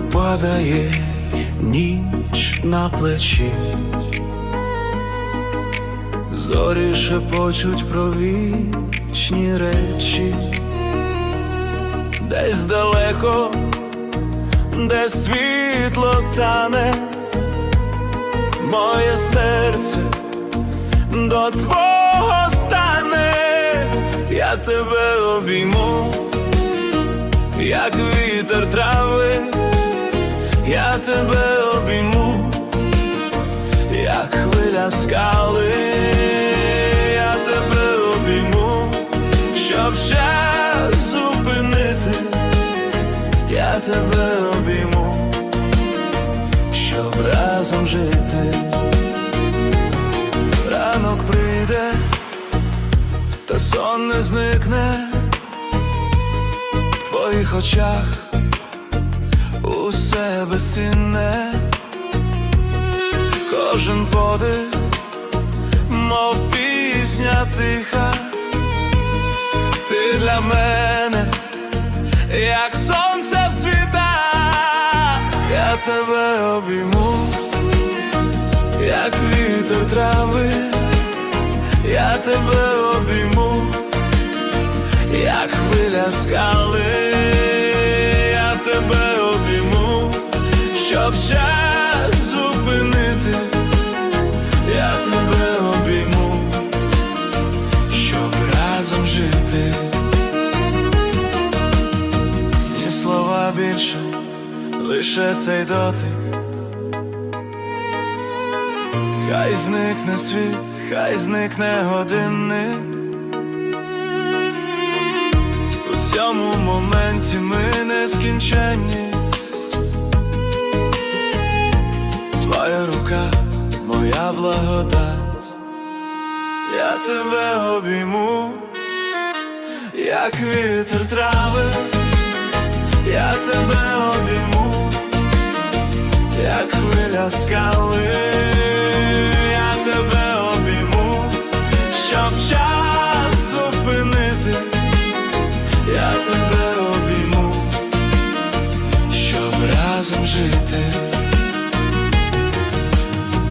падає ніч на плечі, зорі шепочуть про вічні речі, десь далеко, де світло тане, моє серце до твого стане, я тебе обійму як вітер трави, я тебе обійму, як хвиля скали, я тебе обійму, щоб час зупинити, я тебе обійму, щоб разом жити. Ранок прийде, та сон не зникне. В твоїх очах усе безцінне, кожен подих, мов пісня тиха, ти для мене, як сонце в світа, я тебе обійму, як вітер трави, я тебе обійму як хвиля скали, разом жити, ні слова більше, лише цей дотик. Хай зникне світ, хай зникне годинник. У цьому моменті ми нескінченні Твоя рука, моя благодать, я тебе обійму, як вітер трави, я тебе обійму, як хвиля скали, я тебе обійму, щоб час зупинити, я тебе обійму, щоб разом жити.